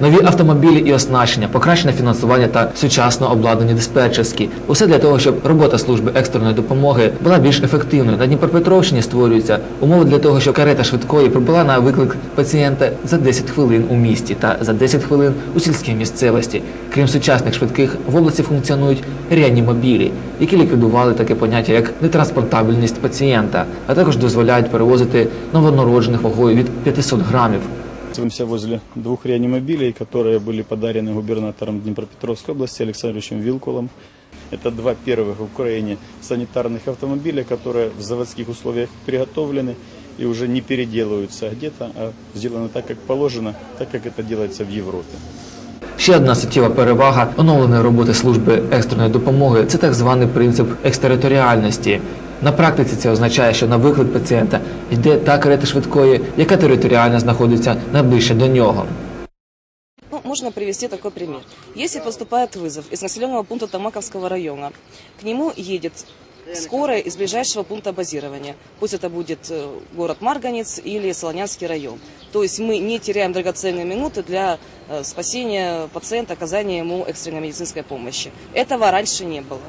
Нові автомобілі і оснащення, покращене фінансування та сучасно обладнані диспетчерські. Усе для того, щоб робота служби екстреної допомоги була більш ефективною. На Дніпропетровщині створюються умови для того, щоб карета швидкої прибула на виклик пацієнта за 10 хвилин у місті та за 10 хвилин у сільській місцевості. Крім сучасних швидких, в області функціонують реанімобілі, які ліквідували таке поняття як нетранспортабельність пацієнта, а також дозволяють перевозити новонароджених вагою від 500 грамів. Находимся возле двух реанимобилей, которые были подарены губернатором Днепропетровской области Александровичем Вилкулом. Это два первых в Украине санитарных автомобиля, которые в заводских условиях приготовлены и уже не переделываются где-то, а сделаны так, как положено, так, как это делается в Европе. Ще одна суттєва перевага оновленої роботи служби екстреної допомоги це так званий принцип екстериторіальності. На практиці це означає, що на виклик пацієнта йде та карета швидкої, яка територіально знаходиться найближче до нього. Ну, можно привести такой пример. Если поступает вызов из населенного пункта Тамаковского района, к нему едет скорая из ближайшего пункта базирования. Пусть это будет э, город Марганец или Солонянский район. То есть мы не теряем драгоценные минуты для э, спасения пациента, оказания ему экстренной медицинской помощи. Этого раньше не было.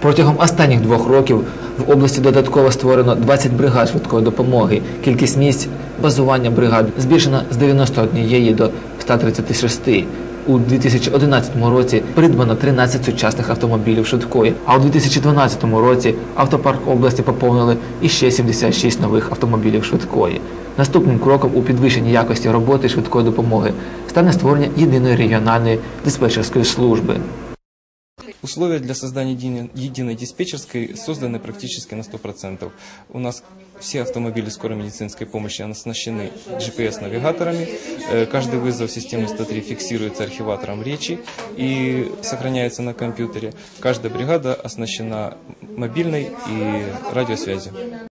Протягом останніх двох років в області додатково створено 20 бригад швидкої допомоги. Кількість місць базування бригад збільшена з 91 до 136. У 2011 році придбано 13 сучасних автомобілів швидкої, а у 2012 році автопарк області поповнили іще 76 нових автомобілів швидкої. Наступним кроком у підвищенні якості роботи швидкої допомоги стане створення єдиної регіональної диспетчерської служби. Условия для создания единой, единой диспетчерской созданы практически на 100%. У нас все автомобили скорой медицинской помощи оснащены GPS-навигаторами. Э, Каждый вызов системы 103 фиксируется архиватором речи и сохраняется на компьютере. Каждая бригада оснащена мобильной и радиосвязью.